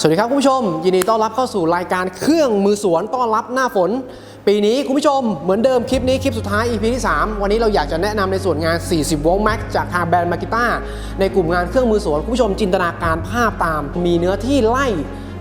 สวัสดีครับคุณผู้ชม ยินดีต้อนรับเข้าสู่รายการเครื่องมือสวนต้อนรับหน้าฝน ปีนี้คุณผู้ชมเหมือนเดิมคลิปนี้คลิปสุดท้าย EP ที่ 3 วันนี้เราอยากจะแนะนำในส่วนงาน 40 วงแม็กจากทางแบรนด์มากิต้าในกลุ่มงานเครื่องมือสวนคุณผู้ชมจินตนาการภาพตาม มีเนื้อที่ไล่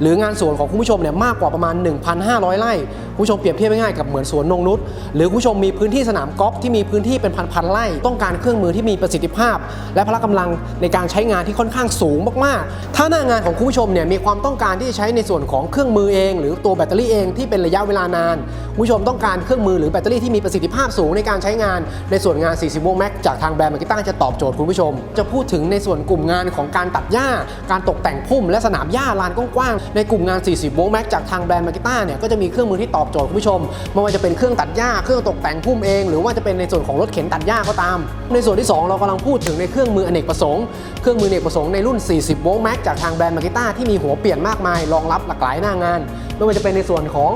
หรืองานสวนของคุณผู้ชมเนี่ยมากกว่าประมาณ 1,500 ไร่คุณผู้ชมเปรียบเทียบง่ายๆกับเหมือนสวนนงนุษหรือคุณผู้ชมมีพื้นที่สนามกอล์ฟที่มีพื้นที่เป็นพันๆไร่ต้องการเครื่องมือที่มีประสิทธิภาพ และพละกำลังในการใช้งานที่ค่อนข้างสูงมากๆ ถ้าหน้างานของคุณผู้ชมเนี่ยมีความต้องการที่จะใช้ในส่วนของเครื่องมือเอง หรือตัวแบตเตอรี่เองที่เป็นระยะเวลานานคุณผู้ชมต้องการเครื่องมือหรือแบตเตอรี่ที่มีประสิทธิภาพสูงในการใช้งาน ในส่วนงาน 40วลต์แม็กจากทางแบรนด์มากิต้าจะตอบโจทย์คุณผู้ชม จะพูดถึงในส่วนกลุ่มงานของการตัดหญ้า การตกแต่งพุ่มและสนามหญ้าลานกว้างในกลุ่มงาน 40 โวลต์แม็กจากทางแบรนด์มากิต้าเนี่ยก็จะมีเครื่องมือที่ตอบโจทย์คุณผู้ชมไม่ว่าจะเป็นเครื่องตัดหญ้าเครื่องตกแต่งพุ่มเอง หรือว่าจะเป็นในส่วนของรถเข็นตัดหญ้าก็ตาม ในส่วนที่ 2 เรากำลังพูดถึงในเครื่องมืออเนกประสงค์เครื่องมืออเนกประสงค์ในรุ่น 40 โวลต์แม็กจากทางแบรนด์มากิต้าที่มีหัวเปลี่ยนมากมายรองรับหลากหลายหน้างานไม่ว่าจะเป็นในส่วนของ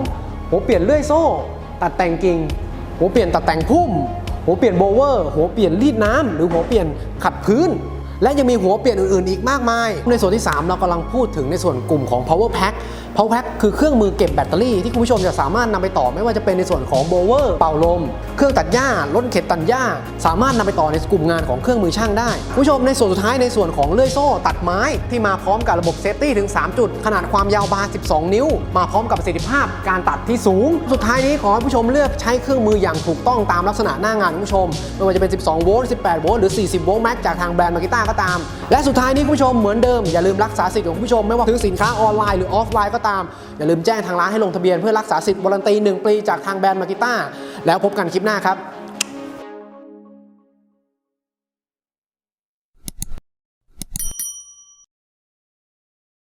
หัวเปลี่ยนเลื่อยโซ่ ตัดแต่งกิ่งหัวเปลี่ยนตัดแต่งพุ่มหัวเปลี่ยนโบเวอร์หัวเปลี่ยนรีดน้ำหรือหัวเปลี่ยนขัดพื้น และยังมีหัวเปลี่ยนอื่นๆ อีกมากมาย ในส่วนที่ 3 เรากำลังพูดถึงในส่วนกลุ่มของ power pack power pack คือเครื่องมือเก็บแบตเตอรี่ที่คุณผู้ชมจะสามารถนำไปต่อไม่ว่าจะเป็นในส่วนของโบเวอร์เป่าลม เครื่องตัดหญ้ารถเข็นตัดหญ้า สามารถนำไปต่อในกลุ่มงานของเครื่องมือช่างได้คุณผู้ชมในส่วนสุดท้ายในส่วนของเลื่อยโซ่ตัดไม้ ที่มาพร้อมกับระบบเซฟตี้ถึง 3 จุด ขนาดความยาวบาร์12 นิ้ว มาพร้อมกับประสิทธิภาพการตัดที่สูง สุดท้ายนี้ขอให้ผู้ชมเลือกใช้เครื่องมืออย่างถูกต้องตามลักษณะหน้างานคุณผู้ชมไม่ว่าจะเป็น 12 โวลต์ 18 โวลต์ หรือ 40 โวลต์แม็กจากทางแบรนด์มากิต้าก็ตาม และสุดท้ายนี้คุณผู้ชมเหมือนเดิมอย่าลืมรักษาสิทธิ์ของคุณผู้ชมไม่ว่าซื้อสินค้าออนไลน์หรือออฟไลน์ก็ตามอย่าลืมแจ้งทางร้านให้ลงทะเบียนเพื่อรักษาสิทธิ์วารันตี1ปีจากทางแบรนด์มากิต้า แล้วพบกันคลิปหน้าครับ